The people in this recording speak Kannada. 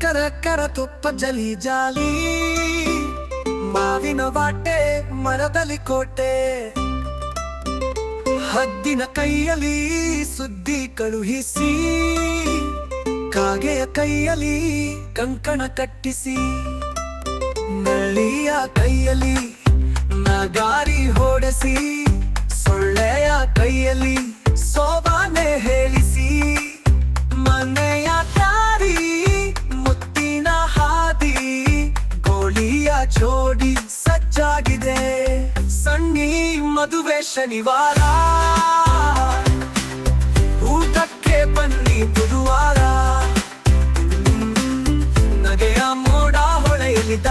ಕರ ಕರ ತುಪ್ಪ ಜಲಿ ಜಾಲಿ. ಮಾವಿನ ಬಾಟೆ ಮರದಲ್ಲಿ ಕೋಟೆ. ಹದ್ದಿನ ಕೈಯಲ್ಲಿ ಸುದ್ದಿ ಕಳುಹಿಸಿ. ಕಾಗೆಯ ಕೈಯಲ್ಲಿ ಕಂಕಣ ಕಟ್ಟಿಸಿ. ನಳ್ಳಿಯ ಕೈಯಲ್ಲಿ ನಗಾರಿ ಹೊಡೆಸಿ. ಜೋಡಿ ಸಜ್ಜಾಗಿದೆ. ಸಣ್ಣಿ ಮದುವೆ ಶನಿವಾರ. ಊಟಕ್ಕೆ ಬನ್ನಿ ಬುಧವಾರ. ನಗೆಯ ಮೋಡ ಹೊಳೆಯಲಿದ್ದ